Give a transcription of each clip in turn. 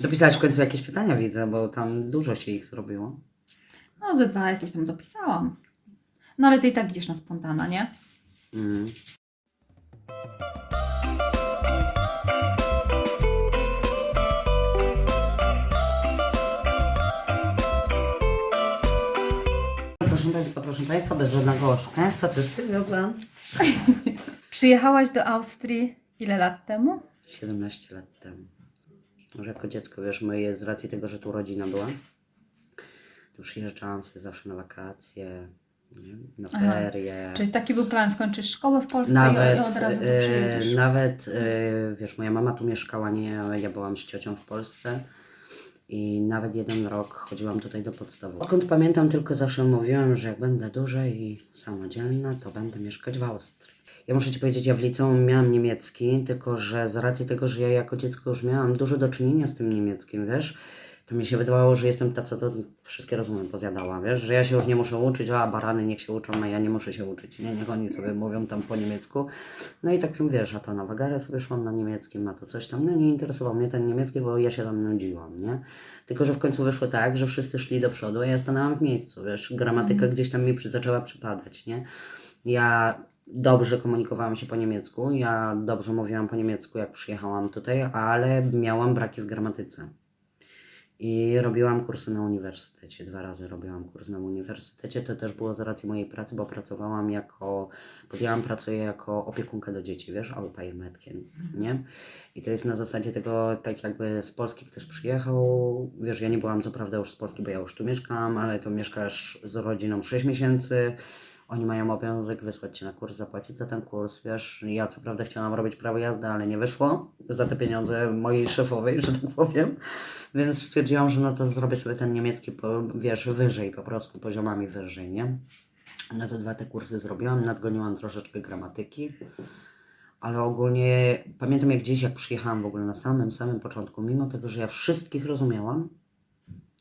Dopisałaś w końcu jakieś pytania, widzę, bo tam dużo się ich zrobiło. No, ze dwa jakieś tam dopisałam. No, ale ty i tak idziesz na spontana, nie? Mm. Proszę Państwa, proszę Państwa, bez żadnego oszukaństwa, to jest Sylwia Plan. Przyjechałaś do Austrii ile lat temu? 17 lat temu. Może jako dziecko, wiesz, moje z racji tego, że tu rodzina była, to przyjeżdżałam sobie zawsze na wakacje, nie? na Aha. ferie. Czyli taki był plan, skończysz szkołę w Polsce i, Nawet, i od razu tu e, przyjedziesz? nawet e, wiesz, moja mama tu mieszkała, nie, ale ja byłam z ciocią w Polsce i nawet jeden rok chodziłam tutaj do podstawowej. Odkąd pamiętam, tylko zawsze mówiłam, że jak będę duża i samodzielna, to będę mieszkać w Austrii. Ja muszę Ci powiedzieć, ja w liceum miałam niemiecki, tylko że z racji tego, że ja jako dziecko już miałam dużo do czynienia z tym niemieckim, wiesz, to mi się wydawało, że jestem ta, co to wszystkie rozumy pozjadała, wiesz, że ja się już nie muszę uczyć, a barany niech się uczą, a ja nie muszę się uczyć, nie, niech oni sobie mówią tam po niemiecku. No i tak, wiesz, a to na wagarę sobie szłam na niemieckim, a to coś tam, no nie interesował mnie ten niemiecki, bo ja się tam nudziłam, nie. Tylko, że w końcu wyszło tak, że wszyscy szli do przodu, a ja stanęłam w miejscu, wiesz, gramatyka gdzieś tam mi przy, zaczęła przypadać, nie. Ja dobrze komunikowałam się po niemiecku, ja dobrze mówiłam po niemiecku, jak przyjechałam tutaj, ale miałam braki w gramatyce. I robiłam kursy na uniwersytecie. Dwa razy robiłam kurs na uniwersytecie. To też było z racji mojej pracy, bo pracowałam jako, podjęłam pracę jako opiekunka do dzieci, wiesz, Mädchen, nie? I to jest na zasadzie tego, tak jakby z Polski ktoś przyjechał, wiesz, ja nie byłam co prawda już z Polski, bo ja już tu mieszkam, ale tu mieszkasz z rodziną 6 miesięcy, oni mają obowiązek wysłać Cię na kurs, zapłacić za ten kurs, wiesz, ja co prawda chciałam robić prawo jazdy, ale nie wyszło za te pieniądze mojej szefowej, że tak powiem, więc stwierdziłam, że no to zrobię sobie ten niemiecki, wiesz, wyżej, po prostu poziomami wyżej, nie? No to dwa te kursy zrobiłam, nadgoniłam troszeczkę gramatyki, ale ogólnie pamiętam jak gdzieś, jak przyjechałam w ogóle na samym, samym początku, mimo tego, że ja wszystkich rozumiałam,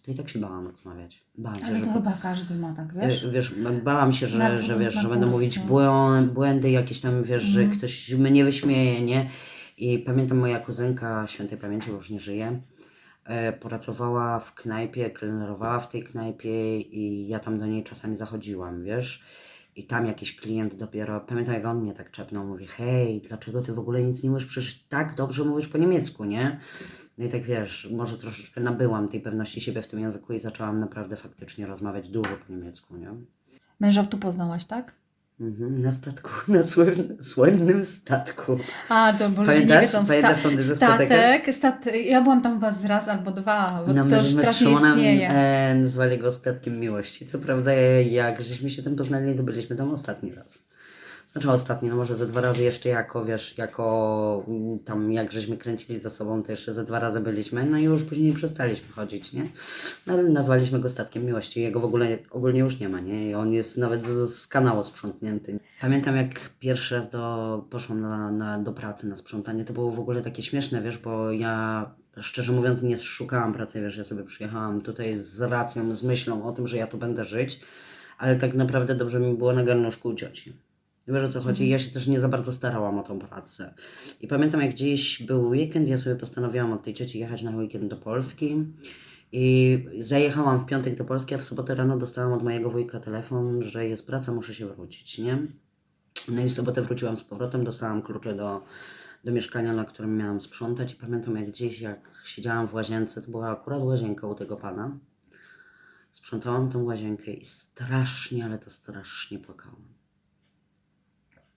to i tak się bałam rozmawiać. Bałam się, Ale że to chyba każdy ma tak, wiesz? Wiesz, wiesz bałam się, że, że, wiesz, że będę mówić błąd, błędy jakieś tam, wiesz, że Mhm. ktoś mnie wyśmieje, nie? I pamiętam moja kuzynka, świętej pamięci, już nie żyje, e, pracowała w knajpie, kelnerowała w tej knajpie i ja tam do niej czasami zachodziłam, wiesz? I tam jakiś klient dopiero, pamiętam jak on mnie tak czepnął, mówi, hej, dlaczego ty w ogóle nic nie mówisz, przecież tak dobrze mówisz po niemiecku, nie? No i tak wiesz, może troszeczkę nabyłam tej pewności siebie w tym języku i zaczęłam naprawdę faktycznie rozmawiać dużo po niemiecku, nie? Męża tu poznałaś, tak? Mhm, na statku, na słynnym, słynnym statku. A, to bo ludzie nie wiedzą. Pamiętasz tą statek, stat... Ja byłam tam chyba raz albo dwa, bo No, to już teraz nie istnieje. e, nazwali go statkiem miłości. Co prawda, jak żeśmy się tam poznali, to byliśmy tam ostatni raz. Znaczy ostatni, no może ze dwa razy jeszcze jako, wiesz, jako mm, tam jak żeśmy kręcili za sobą, to jeszcze ze dwa razy byliśmy, no i już później przestaliśmy chodzić, nie? No ale nazwaliśmy go statkiem miłości. Jego w ogóle ogólnie już nie ma, nie? I on jest nawet z, z kanału sprzątnięty. Pamiętam jak pierwszy raz do, poszłam na, na, do pracy na sprzątanie, to było w ogóle takie śmieszne, wiesz, bo ja szczerze mówiąc nie szukałam pracy, wiesz, ja sobie przyjechałam tutaj z racją, z myślą o tym, że ja tu będę żyć, ale tak naprawdę dobrze mi było na garnuszku u cioci. Wiesz o co chodzi? Ja się też nie za bardzo starałam o tą pracę. I pamiętam, jak dziś był weekend, ja sobie postanowiłam od tej cioci jechać na weekend do Polski. I zajechałam w piątek do Polski, a w sobotę rano dostałam od mojego wujka telefon, że jest praca, muszę się wrócić, nie? No i w sobotę wróciłam z powrotem, dostałam klucze do, do mieszkania, na którym miałam sprzątać. I pamiętam, jak gdzieś, jak siedziałam w łazience, to była akurat łazienka u tego pana. Sprzątałam tą łazienkę i strasznie, ale to strasznie płakałam.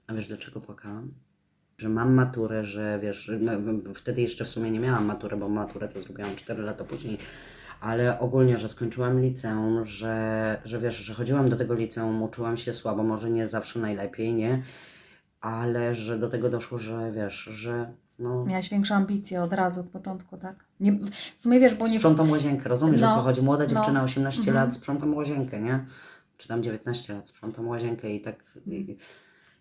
A wiesz dlaczego płakałam? Że mam maturę, że wiesz, m- wtedy jeszcze w sumie nie miałam matury, bo maturę to zrobiłam 4 lata później, ale ogólnie, że skończyłam liceum, że, że wiesz, że chodziłam do tego liceum, uczyłam się słabo, może nie zawsze najlepiej, nie? Ale że do tego doszło, że wiesz, że no... Miałaś większe ambicje od razu, od początku, tak? Nie, w sumie wiesz, bo nie... Sprzątam łazienkę, rozumiesz o No, co chodzi? Młoda no. dziewczyna, 18 Mhm. lat, sprzątam łazienkę, nie? Czy tam 19 lat, sprzątam łazienkę i tak... I,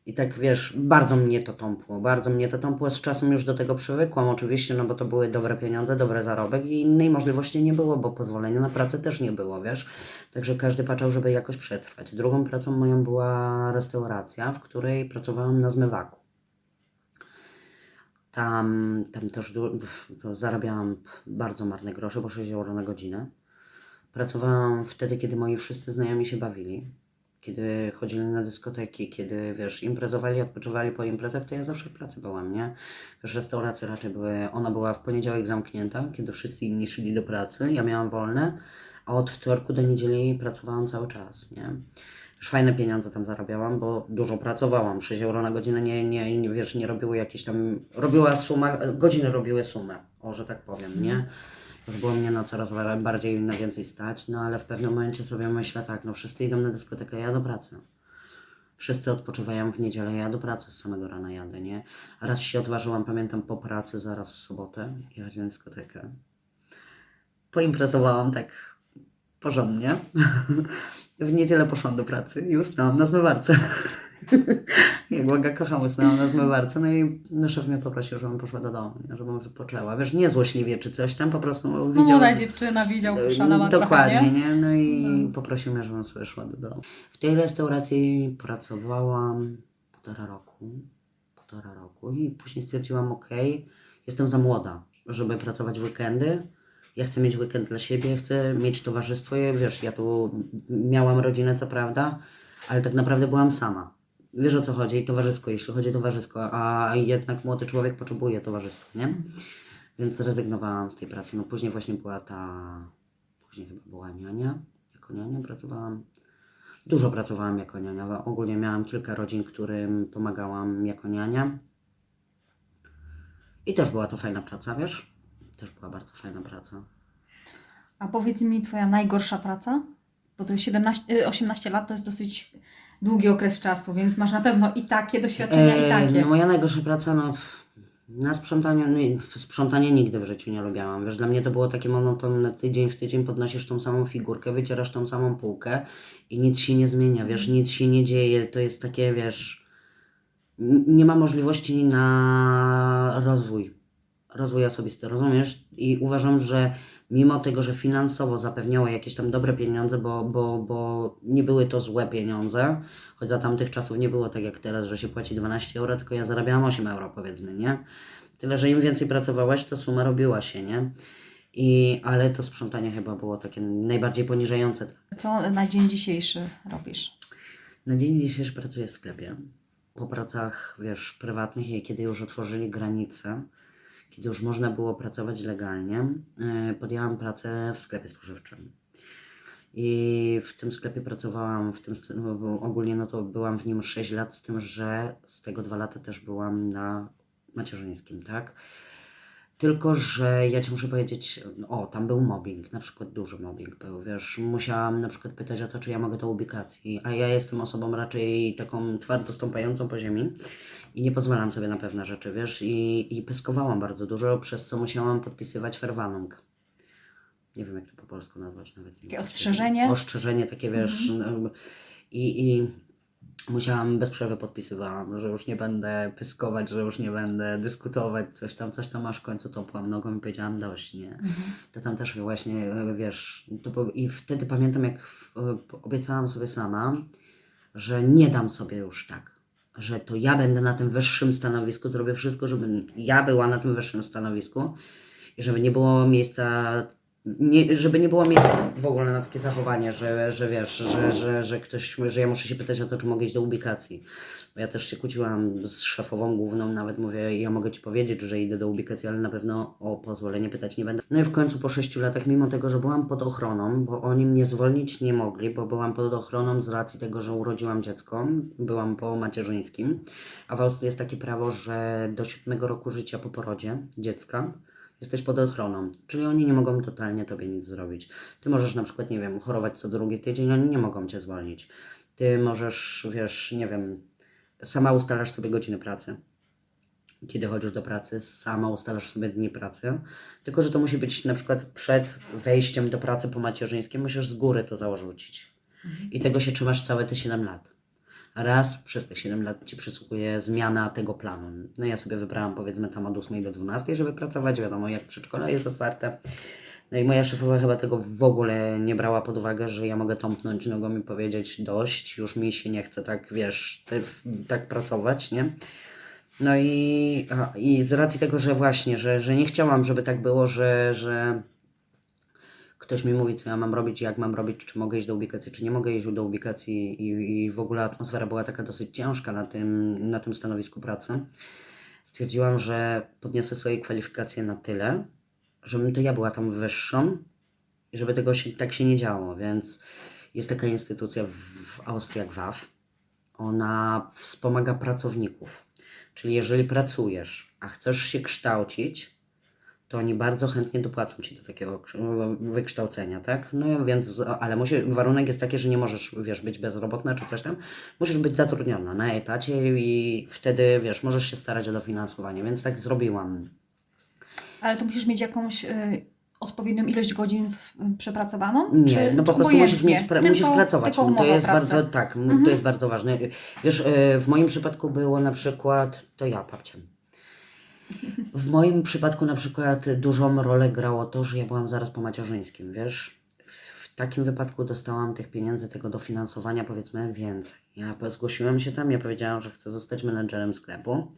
i tak wiesz, bardzo mnie to tąpło, bardzo mnie to tąpło. Z czasem już do tego przywykłam, oczywiście, no bo to były dobre pieniądze, dobry zarobek i innej możliwości nie było, bo pozwolenia na pracę też nie było, wiesz. Także każdy patrzał, żeby jakoś przetrwać. Drugą pracą moją była restauracja, w której pracowałam na zmywaku. Tam, tam też zarabiałam bardzo marne grosze, bo 6 euro na godzinę. Pracowałam wtedy, kiedy moi wszyscy znajomi się bawili. Kiedy chodzili na dyskoteki, kiedy, wiesz, imprezowali, odpoczywali po imprezach, to ja zawsze w pracy byłam, nie? Wiesz, restauracje raczej były, ona była w poniedziałek zamknięta, kiedy wszyscy inni szli do pracy, ja miałam wolne, a od wtorku do niedzieli pracowałam cały czas, nie? Już fajne pieniądze tam zarabiałam, bo dużo pracowałam. 6 euro na godzinę nie, nie, nie, wiesz, nie robiły jakieś tam. Robiła suma, godziny robiły sumę, o że tak powiem, nie? Już było mnie na coraz bardziej na więcej stać, no ale w pewnym momencie sobie myślę tak, no wszyscy idą na dyskotekę, ja do pracy. Wszyscy odpoczywają w niedzielę, ja do pracy z samego rana jadę, nie? Raz się odważyłam, pamiętam, po pracy, zaraz w sobotę, jechać na dyskotekę. Poimprezowałam tak porządnie. W niedzielę poszłam do pracy i usnęłam na zmywarce. Jak Łaga kocham, usnęłam na zmywarce. No i no, szef mnie poprosił, żebym poszła do domu, żebym wypoczęła. Wiesz, nie złośliwie czy coś tam, po prostu widział... młoda dziewczyna, widział, szalała Dokładnie, trochę, nie? nie? No i No. poprosił mnie, żebym sobie szła do domu. W tej restauracji pracowałam półtora roku. Półtora roku i później stwierdziłam, ok, jestem za młoda, żeby pracować w weekendy. Ja chcę mieć weekend dla siebie, chcę mieć towarzystwo. Ja, wiesz, ja tu miałam rodzinę, co prawda, ale tak naprawdę byłam sama. Wiesz o co chodzi, towarzysko, jeśli chodzi o towarzysko, a jednak młody człowiek potrzebuje towarzystwa, nie? Więc zrezygnowałam z tej pracy. No później właśnie była ta, później chyba była niania, jako niania pracowałam. Dużo pracowałam jako niania. Ogólnie miałam kilka rodzin, którym pomagałam jako niania. I też była to fajna praca, wiesz? Też była bardzo fajna praca. A powiedz mi, twoja najgorsza praca? Bo to jest 17, y, 18 lat, to jest dosyć długi okres czasu, więc masz na pewno i takie doświadczenia, i Eee, takie. No moja najgorsza praca, no na sprzątaniu, no, sprzątanie nigdy w życiu nie lubiałam. Wiesz, dla mnie to było takie monotonne, tydzień w tydzień podnosisz tą samą figurkę, wycierasz tą samą półkę i nic się nie zmienia, wiesz, nic się nie dzieje, to jest takie, wiesz, nie ma możliwości na rozwój, rozwój osobisty, rozumiesz? I uważam, że mimo tego, że finansowo zapewniało jakieś tam dobre pieniądze, bo, bo, bo nie były to złe pieniądze, choć za tamtych czasów nie było tak jak teraz, że się płaci 12 euro, tylko ja zarabiałam 8 euro powiedzmy, nie? Tyle, że im więcej pracowałaś, to suma robiła się, nie? I, ale to sprzątanie chyba było takie najbardziej poniżające. Co na dzień dzisiejszy robisz? Na dzień dzisiejszy pracuję w sklepie. Po pracach, wiesz, prywatnych, i kiedy już otworzyli granice, kiedy już można było pracować legalnie, yy, podjęłam pracę w sklepie spożywczym. I w tym sklepie pracowałam, w tym, no, ogólnie no to byłam w nim 6 lat, z tym, że z tego 2 lata też byłam na macierzyńskim, tak? Tylko, że ja ci muszę powiedzieć, o, tam był mobbing, na przykład duży mobbing był, wiesz, musiałam na przykład pytać o to, czy ja mogę do ubikacji, a ja jestem osobą raczej taką twardo stąpającą po ziemi i nie pozwalam sobie na pewne rzeczy, wiesz, i, i pyskowałam bardzo dużo, przez co musiałam podpisywać verwanung. Nie wiem, jak to po polsku nazwać nawet. Takie ostrzeżenie? Ostrzeżenie takie, wiesz, no, i, i musiałam bez przerwy podpisywałam, że już nie będę pyskować, że już nie będę dyskutować, coś tam, coś tam, aż w końcu topłam nogą i powiedziałam dość, nie. To tam też właśnie, e, wiesz, to był, i wtedy pamiętam, jak e, obiecałam sobie sama, że nie dam sobie już tak, że to ja będę na tym wyższym stanowisku, zrobię wszystko, żeby ja była na tym wyższym stanowisku i żeby nie było miejsca, nie, żeby nie było miejsca w ogóle na takie zachowanie, że, że wiesz, że, że, że ktoś, że ja muszę się pytać o to, czy mogę iść do ubikacji. Bo ja też się kłóciłam z szefową główną, nawet mówię, ja mogę Ci powiedzieć, że idę do ubikacji, ale na pewno o pozwolenie pytać nie będę. No i w końcu po sześciu latach, mimo tego, że byłam pod ochroną, bo oni mnie zwolnić nie mogli, bo byłam pod ochroną z racji tego, że urodziłam dziecko, byłam po macierzyńskim, a w Austrii jest takie prawo, że do siódmego roku życia po porodzie dziecka jesteś pod ochroną, czyli oni nie mogą totalnie tobie nic zrobić. Ty możesz na przykład, nie wiem, chorować co drugi tydzień, oni nie mogą cię zwolnić. Ty możesz, wiesz, nie wiem, sama ustalasz sobie godziny pracy. Kiedy chodzisz do pracy, sama ustalasz sobie dni pracy. Tylko, że to musi być na przykład przed wejściem do pracy po macierzyńskim, musisz z góry to zarzucić. I tego się trzymasz całe te 7 lat. Raz przez te 7 lat ci przysługuje zmiana tego planu. No ja sobie wybrałam powiedzmy tam od 8 do 12, żeby pracować. Wiadomo, jak przedszkole jest otwarte. No i moja szefowa chyba tego w ogóle nie brała pod uwagę, że ja mogę tąpnąć nogą i powiedzieć dość, już mi się nie chce tak, wiesz, tak pracować, nie? No i, a, i z racji tego, że właśnie, że, że nie chciałam, żeby tak było, że, że ktoś mi mówi, co ja mam robić, jak mam robić, czy mogę iść do ubikacji, czy nie mogę iść do ubikacji i, i w ogóle atmosfera była taka dosyć ciężka na tym, na tym stanowisku pracy. Stwierdziłam, że podniosę swoje kwalifikacje na tyle, żebym to ja była tam wyższą i żeby tego się, tak się nie działo, więc jest taka instytucja w, w Austrii jak WAF. Ona wspomaga pracowników. Czyli jeżeli pracujesz, a chcesz się kształcić, to oni bardzo chętnie dopłacą ci do takiego kształ- wykształcenia, tak? No więc, ale musi, warunek jest taki, że nie możesz, wiesz, być bezrobotna czy coś tam. Musisz być zatrudniona na etacie i wtedy, wiesz, możesz się starać o dofinansowanie, więc tak zrobiłam. Ale to musisz mieć jakąś y, odpowiednią ilość godzin y, przepracowaną? Nie, czy, no po prostu musisz, mieć, pra- musisz pracować. No, to jest pracy. bardzo, tak, Mhm. to jest bardzo ważne. Wiesz, y, w moim przypadku było na przykład, to ja papciem. W moim przypadku na przykład dużą rolę grało to, że ja byłam zaraz po macierzyńskim, wiesz. W takim wypadku dostałam tych pieniędzy, tego dofinansowania powiedzmy więcej. Ja zgłosiłam się tam, ja powiedziałam, że chcę zostać menedżerem sklepu,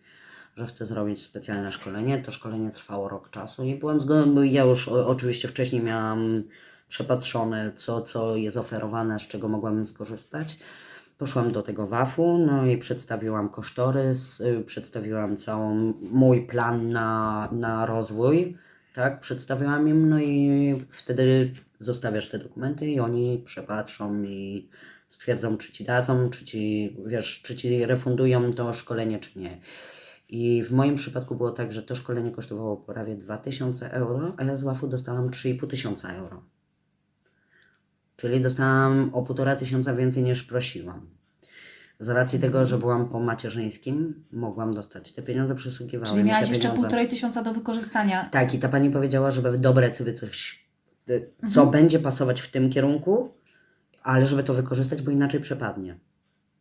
że chcę zrobić specjalne szkolenie. To szkolenie trwało rok czasu i byłam zgodna, ja już oczywiście wcześniej miałam przepatrzone, co, co jest oferowane, z czego mogłabym skorzystać. Poszłam do tego WAF-u, no i przedstawiłam kosztorys, y, przedstawiłam całą mój plan na, na rozwój, tak, przedstawiłam im, no i wtedy zostawiasz te dokumenty i oni przepatrzą i stwierdzą, czy ci dadzą, czy ci, wiesz, czy ci refundują to szkolenie, czy nie. I w moim przypadku było tak, że to szkolenie kosztowało prawie 2000 euro, a ja z WAF-u dostałam 3500 euro. Czyli dostałam o półtora tysiąca więcej niż prosiłam. Z racji tego, że byłam po macierzyńskim, mogłam dostać. Te pieniądze przysługiwały Czyli mi miałaś te jeszcze pieniądze. półtorej tysiąca do wykorzystania. Tak, i ta pani powiedziała, żeby dobrać sobie coś, Mhm. co będzie pasować w tym kierunku, ale żeby to wykorzystać, bo inaczej przepadnie.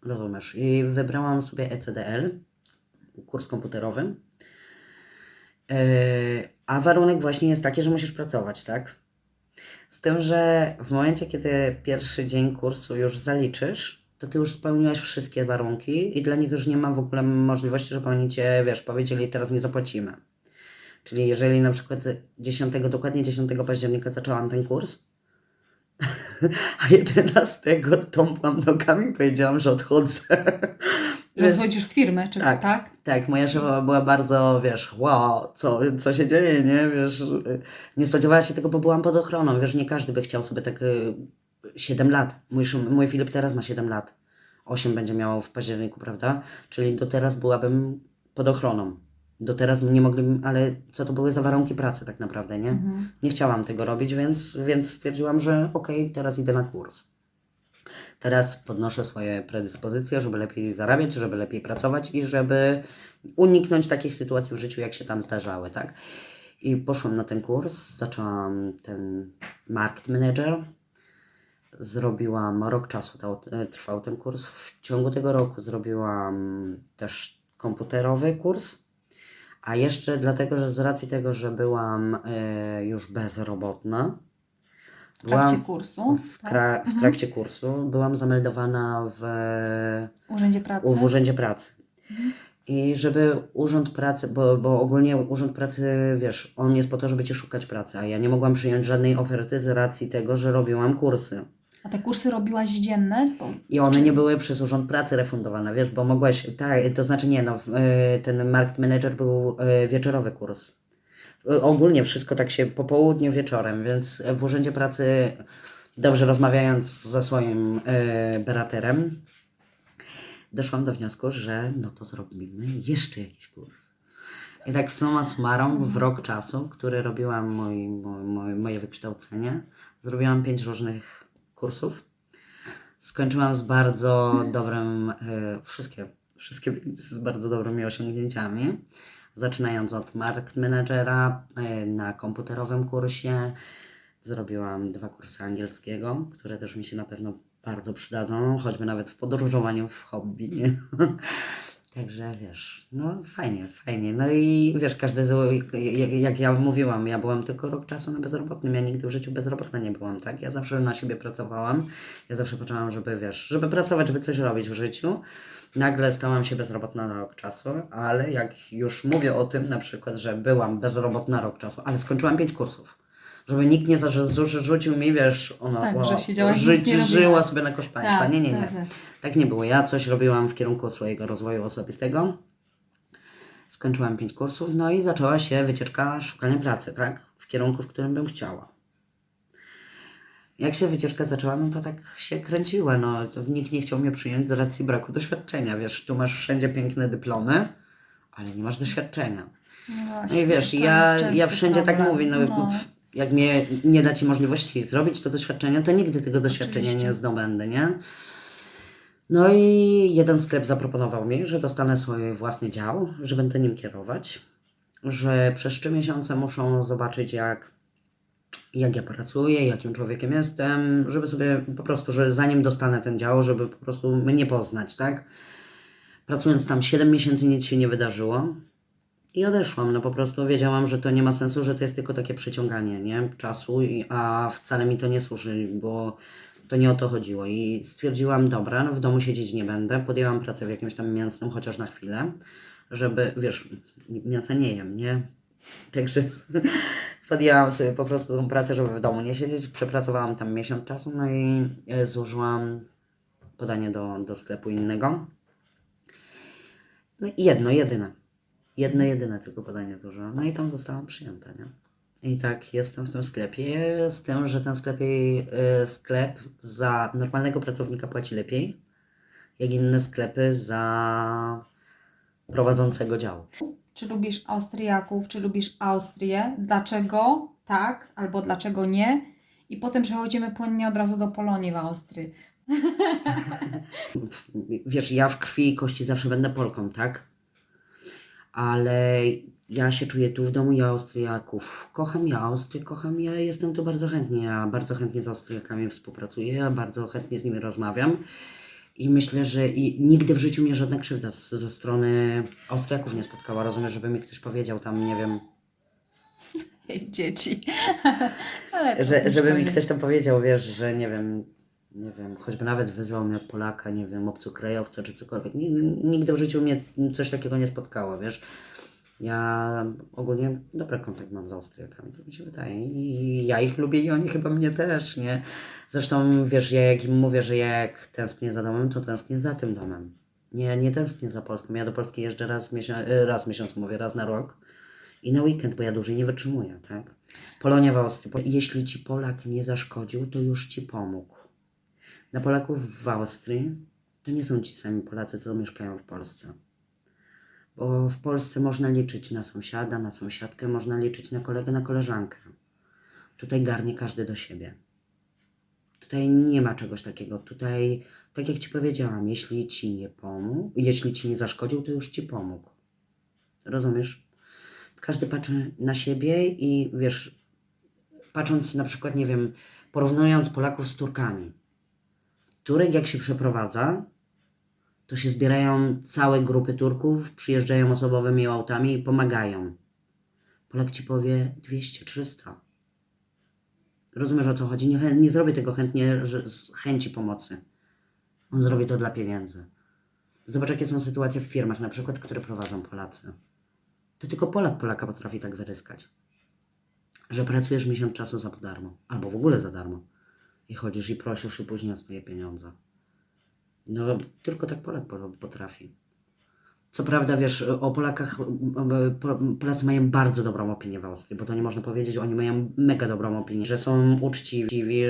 Rozumiesz? I wybrałam sobie E ECDL, kurs komputerowy. Yy, a warunek właśnie jest taki, że musisz pracować, tak? Z tym, że w momencie, kiedy pierwszy dzień kursu już zaliczysz, to ty już spełniłaś wszystkie warunki i dla nich już nie ma w ogóle możliwości, żeby oni cię, wiesz, powiedzieli, teraz nie zapłacimy. Czyli jeżeli na przykład 10, dokładnie 10 października zaczęłam ten kurs, a 11 tąpłam nogami i powiedziałam, że odchodzę. Że odchodzisz z firmy, czy Tak. tak? Tak, moja szefa była bardzo, wiesz, wow, co, co się dzieje, nie, wiesz, y, nie spodziewała się tego, bo byłam pod ochroną, wiesz, nie każdy by chciał sobie tak y, 7 lat, mój, mój Filip teraz ma 7 lat, 8 będzie miał w październiku, prawda, czyli do teraz byłabym pod ochroną, do teraz nie moglibym, ale co to były za warunki pracy tak naprawdę, nie, Mhm. nie chciałam tego robić, więc, więc stwierdziłam, że okej, teraz idę na kurs. Teraz podnoszę swoje predyspozycje, żeby lepiej zarabiać, żeby lepiej pracować i żeby uniknąć takich sytuacji w życiu, jak się tam zdarzały, tak? I poszłam na ten kurs, zaczęłam ten Market Manager. Zrobiłam rok czasu to, trwał ten kurs. W ciągu tego roku zrobiłam też komputerowy kurs. A jeszcze dlatego, że z racji tego, że byłam e, już bezrobotna, W trakcie kursu. w, tak? w trakcie kursu byłam zameldowana w, Urzędzie Pracy. w Urzędzie Pracy. Mhm. I żeby Urząd Pracy, bo, bo ogólnie Urząd Pracy, wiesz, on jest po to, żeby Ci szukać pracy, a ja nie mogłam przyjąć żadnej oferty z racji tego, że robiłam kursy. A te kursy robiłaś dzienne? Bo... I one nie były przez Urząd Pracy refundowane, wiesz, bo mogłaś, tak, to znaczy nie, no, y, ten Market Manager był y, wieczorowy kurs. Ogólnie wszystko tak się po południu, wieczorem, więc w Urzędzie Pracy, dobrze rozmawiając ze swoim y, beraterem, doszłam do wniosku, że no to zrobimy jeszcze jakiś kurs. I tak summa summarum w rok czasu, który robiłam moje wykształcenie, zrobiłam pięć różnych kursów. Skończyłam z bardzo dobrym, e, wszystkie, wszystkie z bardzo dobrymi osiągnięciami. Zaczynając od market managera e, na komputerowym kursie. Zrobiłam dwa kursy angielskiego, które też mi się na pewno bardzo przydadzą, choćby nawet w podróżowaniu w hobby. Także wiesz, no fajnie, fajnie. No i wiesz, każdy, z- jak, jak ja mówiłam, ja byłam tylko rok czasu na bezrobotnym, ja nigdy w życiu bezrobotna nie byłam, tak? Ja zawsze na siebie pracowałam, ja zawsze poczęłam, żeby wiesz, żeby pracować, żeby coś robić w życiu. Nagle stałam się bezrobotna na rok czasu, ale jak już mówię o tym na przykład, że byłam bezrobotna rok czasu, ale skończyłam pięć kursów. Żeby nikt nie zarzucił mi, wiesz, ona Tak, że siedziałaś ży, żyła sobie na koszt państwa. Tak, nie, nie, nie. tak, tak. Tak nie było. Ja coś robiłam w kierunku swojego rozwoju osobistego. Skończyłam pięć kursów, no i zaczęła się wycieczka szukania pracy, tak? W kierunku, w którym bym chciała. Jak się wycieczka zaczęła, no to tak się kręciła, no nikt nie chciał mnie przyjąć z racji braku doświadczenia, wiesz, tu masz wszędzie piękne dyplomy, ale nie masz doświadczenia. No, No właśnie, i wiesz, ja, ja wszędzie tak problem. mówię, no, No. Jak mnie nie da Ci możliwości zrobić to doświadczenie, to nigdy tego doświadczenia Oczywiście. nie zdobędę, nie? No i jeden sklep zaproponował mi, że dostanę swój własny dział, że będę nim kierować, że przez trzy miesiące muszą zobaczyć jak, jak ja pracuję, jakim człowiekiem jestem, żeby sobie po prostu, że zanim dostanę ten dział, żeby po prostu mnie poznać, tak? Pracując tam 7 miesięcy nic się nie wydarzyło. I odeszłam, no po prostu wiedziałam, że to nie ma sensu, że to jest tylko takie przyciąganie, nie? Czasu, a wcale mi to nie służy, bo to nie o to chodziło. I stwierdziłam, dobra, no w domu siedzieć nie będę. Podjęłam pracę w jakimś tam mięsnym, chociaż na chwilę, żeby, wiesz, mięsa nie jem, nie? Także podjęłam sobie po prostu tą pracę, żeby w domu nie siedzieć. Przepracowałam tam miesiąc czasu, no i e, złożyłam podanie do, do sklepu innego. No jedno, jedyne. Jedno, jedyne tylko podanie złożyłam. No i tam zostałam przyjęta, nie? I tak jestem w tym sklepie, z tym, że ten sklepie, y, sklep za normalnego pracownika płaci lepiej, jak inne sklepy za prowadzącego działu. Czy lubisz Austriaków, czy lubisz Austrię? Dlaczego tak, albo dlaczego nie? I potem przechodzimy płynnie od razu do Polonii w Austrii. Wiesz, ja w krwi i kości zawsze będę Polką, tak? Ale ja się czuję tu w domu, ja Austriaków kocham, ja Austrię kocham, ja jestem tu bardzo chętnie, ja bardzo chętnie z Austriakami współpracuję, ja bardzo chętnie z nimi rozmawiam. I myślę, że i nigdy w życiu mnie żadna krzywda z, ze strony Austriaków nie spotkała. Rozumiesz, żeby mi ktoś powiedział tam, nie wiem, Dzieci. Że, żeby mi ktoś tam powiedział, wiesz, że nie wiem, nie wiem, choćby nawet wyzwał mnie od Polaka, nie wiem, obcokrajowca czy cokolwiek. Ni- Nigdy w życiu mnie coś takiego nie spotkało, wiesz. Ja ogólnie dobry kontakt mam z Austriakami, to mi się wydaje. I ja ich lubię i oni chyba mnie też, nie? Zresztą, wiesz, ja jak im mówię, że ja jak tęsknię za domem, to tęsknię za tym domem. Nie, nie tęsknię za Polską. Ja do Polski jeżdżę raz miesiąc, raz w miesiącu, mówię, raz na rok. I na weekend, bo ja dłużej nie wytrzymuję, tak? Polonia w Austrii. Jeśli ci Polak nie zaszkodził, to już ci pomógł. Na Polaków w Austrii to nie są ci sami Polacy, co mieszkają w Polsce. Bo w Polsce można liczyć na sąsiada, na sąsiadkę, można liczyć na kolegę, na koleżankę. Tutaj garnie każdy do siebie. Tutaj nie ma czegoś takiego. Tutaj, tak jak ci powiedziałam, jeśli ci nie pomógł, jeśli ci nie zaszkodził, to już ci pomógł. Rozumiesz? Każdy patrzy na siebie i wiesz, patrząc na przykład, nie wiem, porównując Polaków z Turkami. Turek jak się przeprowadza, to się zbierają całe grupy Turków, przyjeżdżają osobowymi autami i pomagają. Polak ci powie 200, 300. Rozumiesz o co chodzi? Nie, nie zrobię tego chętnie że z chęci pomocy. On zrobi to dla pieniędzy. Zobacz, jakie są sytuacje w firmach, na przykład, które prowadzą Polacy. To tylko Polak Polaka potrafi tak wyryskać. Że pracujesz miesiąc czasu za darmo, albo w ogóle za darmo. I chodzisz i prosisz i później o swoje pieniądze. No, tylko tak Polak po- potrafi. Co prawda, wiesz, o Polakach, Po- Polacy mają bardzo dobrą opinię w Austrii, bo to nie można powiedzieć, oni mają mega dobrą opinię, że są uczciwi,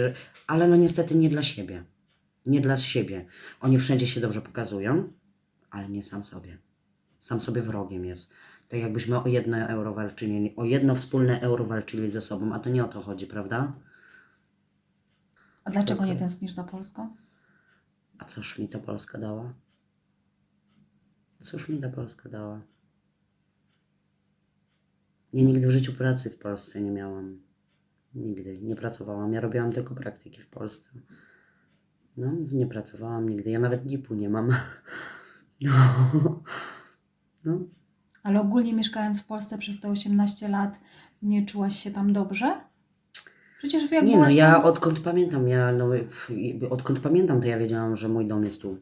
ale no niestety nie dla siebie. Nie dla siebie. Oni wszędzie się dobrze pokazują, ale nie sam sobie. Sam sobie wrogiem jest. Tak jakbyśmy o jedno euro walczyli, o jedno wspólne euro walczyli ze sobą, a to nie o to chodzi, prawda? A dlaczego nie tęsknisz za Polską? A cóż mi ta Polska dała? Cóż mi ta Polska dała? Ja nigdy w życiu pracy w Polsce nie miałam. Nigdy. Nie pracowałam. Ja robiłam tylko praktyki w Polsce. No, nie pracowałam nigdy. Ja nawet NIP-u nie mam. No, Ale ogólnie mieszkając w Polsce przez te 18 lat, nie czułaś się tam dobrze? Przecież jak nie no, byłaś ja tam... odkąd pamiętam, ja no, odkąd pamiętam, to ja wiedziałam, że mój dom jest tu.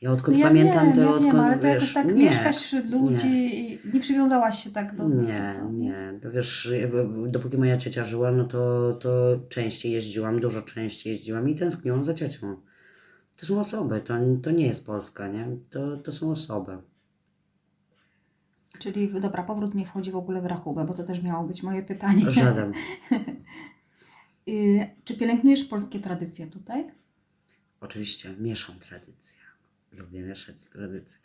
Ja odkąd No ja pamiętam, wiem, to ja odkąd, wiem, ale to wiesz, jakoś tak nie, mieszkasz wśród ludzi i nie przywiązałaś się tak do... Nie, do, do... nie. To wiesz, jakby dopóki moja ciocia żyła, no to, to częściej jeździłam, dużo częściej jeździłam i tęskniłam za ciocią. To są osoby, to, to nie jest Polska, nie? To, to są osoby. Czyli dobra, powrót nie wchodzi w ogóle w rachubę, bo to też miało być moje pytanie. Żaden. Y, Czy pielęgnujesz polskie tradycje tutaj? Oczywiście mieszam tradycje. Lubię mieszać tradycje.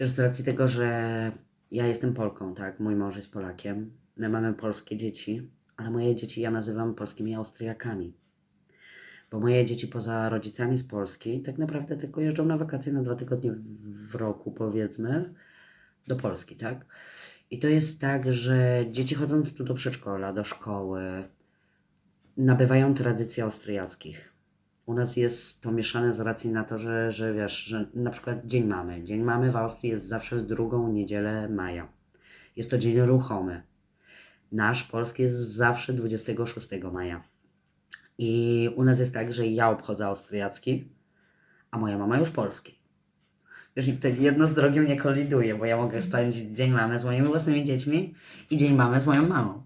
Wiesz, z racji tego, że ja jestem Polką, tak? Mój mąż jest Polakiem. My mamy polskie dzieci, ale moje dzieci ja nazywam polskimi Austriakami. Bo moje dzieci poza rodzicami z Polski tak naprawdę tylko jeżdżą na wakacje na dwa tygodnie w roku, powiedzmy, do Polski, tak? I to jest tak, że dzieci chodząc tu do przedszkola, do szkoły, nabywają tradycji austriackich. U nas jest to mieszane z racji na to, że, że wiesz, że na przykład Dzień Mamy. Dzień Mamy w Austrii jest zawsze w drugą niedzielę maja. Jest to dzień ruchomy. Nasz polski jest zawsze 26 maja. I u nas jest tak, że ja obchodzę austriacki, a moja mama już polski. Wiesz, jedno z drugim nie koliduje, bo ja mogę spędzić Dzień Mamy z moimi własnymi dziećmi i Dzień Mamy z moją mamą.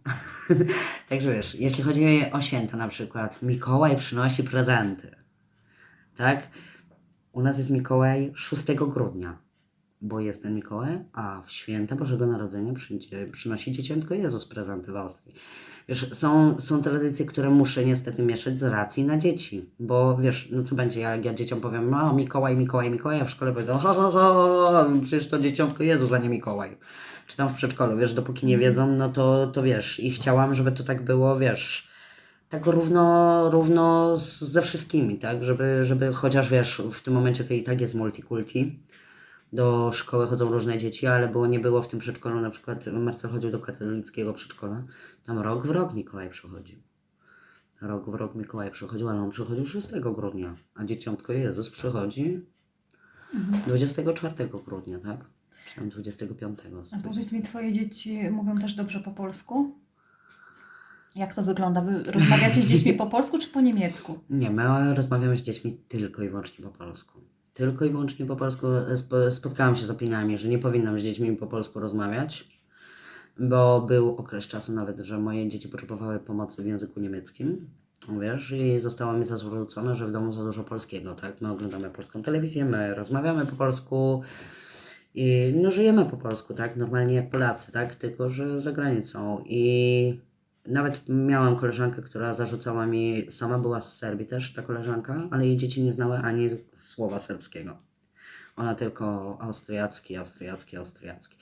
Także wiesz, jeśli chodzi o święta na przykład, Mikołaj przynosi prezenty, tak? U nas jest Mikołaj 6 grudnia, bo jest Mikołaj, a w święta Bożego Narodzenia przyjdzie, przynosi Dzieciątko Jezus prezenty w Austrii. Wiesz, są, są tradycje, które muszę niestety mieszać z racji na dzieci, bo wiesz, no co będzie, jak ja dzieciom powiem, no Mikołaj, Mikołaj, Mikołaj, a w szkole powiedzą, ha, ha, ha, przecież to Dzieciątko Jezus, a nie Mikołaj czy tam w przedszkolu, wiesz, dopóki nie wiedzą, no to, to wiesz, i chciałam, żeby to tak było, wiesz, tak równo, równo ze wszystkimi, tak, żeby, żeby chociaż, wiesz, w tym momencie to i tak jest multikulti, do szkoły chodzą różne dzieci, ale było, nie było w tym przedszkolu, na przykład Marcel chodził do katolickiego przedszkola, tam rok w rok Mikołaj przychodzi. Rok w rok Mikołaj przychodził, ale on przychodził 6 grudnia, a dzieciątko Jezus przychodzi 24 grudnia, tak? Czy tam 25. A powiedz mi, twoje dzieci mówią też dobrze po polsku? Jak to wygląda? Wy rozmawiacie z dziećmi po polsku czy po niemiecku? Nie, my rozmawiamy z dziećmi tylko i wyłącznie po polsku. Tylko i wyłącznie po polsku. Spo- Spotkałam się z opiniami, że nie powinnam z dziećmi po polsku rozmawiać, bo był okres czasu nawet, że moje dzieci potrzebowały pomocy w języku niemieckim. Wiesz, i zostało mi zarzucone, że w domu za dużo polskiego, tak? My oglądamy polską telewizję, my rozmawiamy po polsku i no żyjemy po polsku, tak? Normalnie jak Polacy, tak? Tylko, że za granicą i nawet miałam koleżankę, która zarzucała mi, sama była z Serbii też, ta koleżanka, ale jej dzieci nie znały ani słowa serbskiego. Ona tylko austriacki, austriacki, austriacki.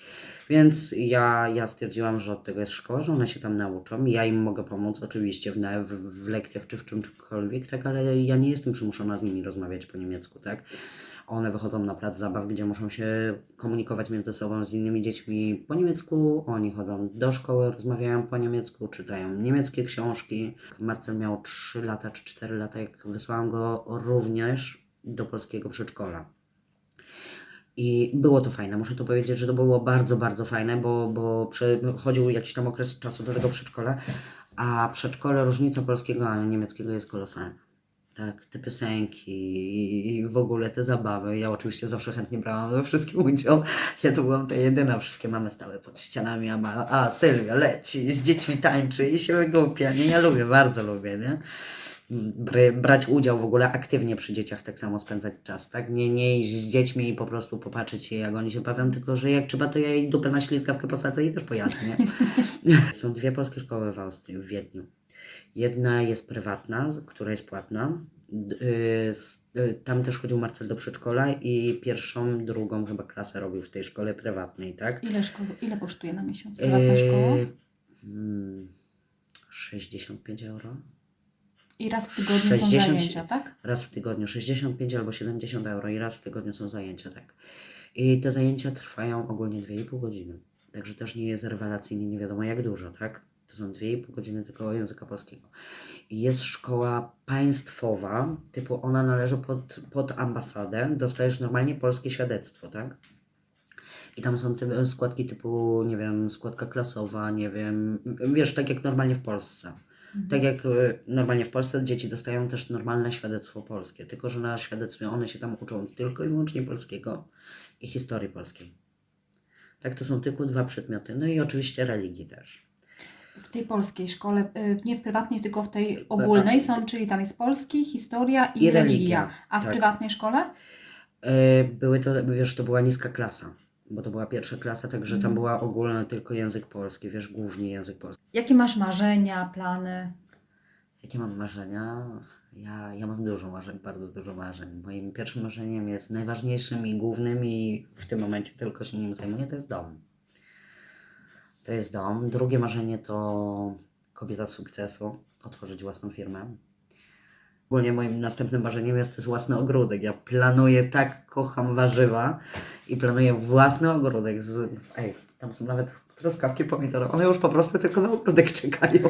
Więc ja, ja stwierdziłam, że od tego jest szkoła, że one się tam nauczą. Ja im mogę pomóc oczywiście w, w, w lekcjach czy w czymkolwiek, tak, ale ja nie jestem przymuszona z nimi rozmawiać po niemiecku, tak. One wychodzą na plac zabaw, gdzie muszą się komunikować między sobą z innymi dziećmi po niemiecku. Oni chodzą do szkoły, rozmawiają po niemiecku, czytają niemieckie książki. Marcel miał 3 lata czy 4 lata, jak wysłałam go również do polskiego przedszkola. I było to fajne. Muszę to powiedzieć, że to było bardzo, bardzo fajne, bo, bo przechodził jakiś tam okres czasu do tego przedszkola, a przedszkole, różnica polskiego a niemieckiego jest kolosalna. Tak, te piosenki i w ogóle te zabawy. Ja oczywiście zawsze chętnie brałam we wszystkim udział. Ja tu byłam ta jedyna, wszystkie mamy stały pod ścianami, a, ma, a Sylwia leci, z dziećmi tańczy i się wygłupia. Nie, ja lubię, bardzo lubię, nie? Brać udział w ogóle aktywnie przy dzieciach, tak samo spędzać czas, tak? Nie, nie iść z dziećmi i po prostu popatrzeć się, jak oni się bawią, tylko że jak trzeba, to ja jej dupę na ślizgawkę posadzę i też pojadę, nie? Są dwie polskie szkoły w Austrii, w Wiedniu. Jedna jest prywatna, która jest płatna. Y, y, Tam też chodził Marcel do przedszkola i pierwszą, drugą chyba klasę robił w tej szkole prywatnej, tak? Ile, szko- ile kosztuje na miesiąc prywatna szkoła? Yy, mm, 65 euro. I raz w tygodniu są 60 zajęcia, tak? Raz w tygodniu 65 albo 70 euro i raz w tygodniu są zajęcia, tak. I te zajęcia trwają ogólnie 2,5 godziny. Także też nie jest rewelacyjnie nie wiadomo jak dużo, tak? To są 2,5 godziny tylko języka polskiego. Jest szkoła państwowa, typu ona należy pod, pod ambasadę, dostajesz normalnie polskie świadectwo, tak? I tam są ty, składki typu, nie wiem, składka klasowa, nie wiem, wiesz, tak jak normalnie w Polsce. Tak jak y, normalnie w Polsce dzieci dostają też normalne świadectwo polskie, tylko że na świadectwie one się tam uczą tylko i wyłącznie polskiego i historii polskiej. Tak, to są tylko dwa przedmioty. No i oczywiście religii też. W tej polskiej szkole, y, nie w prywatnej, tylko w tej ogólnej są, czyli tam jest polski, historia i, I religia. religia, A w tak. prywatnej szkole? E, Były to, wiesz, to była niska klasa, bo to była pierwsza klasa, także tam Mhm. była ogólna tylko język polski, wiesz, głównie język polski. Jakie masz marzenia, plany? Jakie mam marzenia? Ja, ja mam dużo marzeń, bardzo dużo marzeń. Moim pierwszym marzeniem jest najważniejszym i głównym i w tym momencie tylko się nim zajmuję, to jest dom. To jest dom. Drugie marzenie to kobieta sukcesu, otworzyć własną firmę. Ogólnie moim następnym marzeniem jest, własny ogródek. Ja planuję, tak kocham warzywa i planuję własny ogródek. Z... Ej, tam są nawet truskawki, pomidory. One już po prostu tylko na ogródek czekają.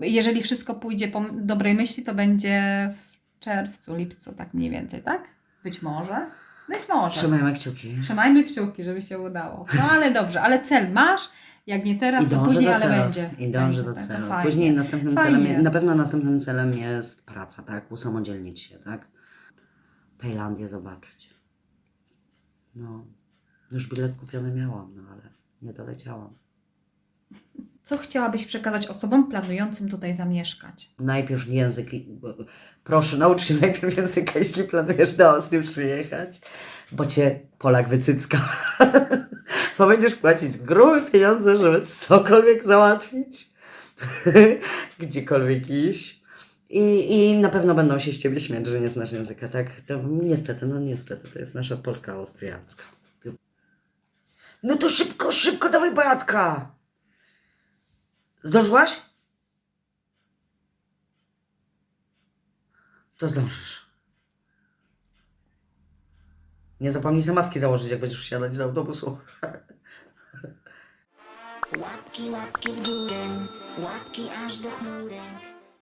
Jeżeli wszystko pójdzie po dobrej myśli, to będzie w czerwcu, lipcu, tak mniej więcej, tak? Być może. Być może. Trzymajmy kciuki. Trzymajmy kciuki, żeby się udało. No ale dobrze, ale cel masz, jak nie teraz, I to później, ale będzie. I dążę będzie, do tak, celu. Później następnym Fajnie. celem, na pewno następnym celem jest praca, tak? Usamodzielnić się, tak? Tajlandię zobaczyć. No, już bilet kupiony miałam, no ale nie doleciałam. Co chciałabyś przekazać osobom planującym tutaj zamieszkać? Najpierw język. Proszę, naucz się najpierw języka, jeśli planujesz do Austrii przyjechać, bo cię Polak wycycka. bo będziesz płacić grube pieniądze, żeby cokolwiek załatwić, gdziekolwiek iść. I, I na pewno będą się z ciebie śmiać, że nie znasz języka, tak? To niestety, no niestety, to jest nasza polska austriacka. No to szybko, szybko, dawaj Beatka! Zdążyłaś? To zdążysz. Nie zapomnij sobie maski założyć, jak będziesz wsiadać do autobusu. Łapki, łapki w górę, łapki aż do chmurek.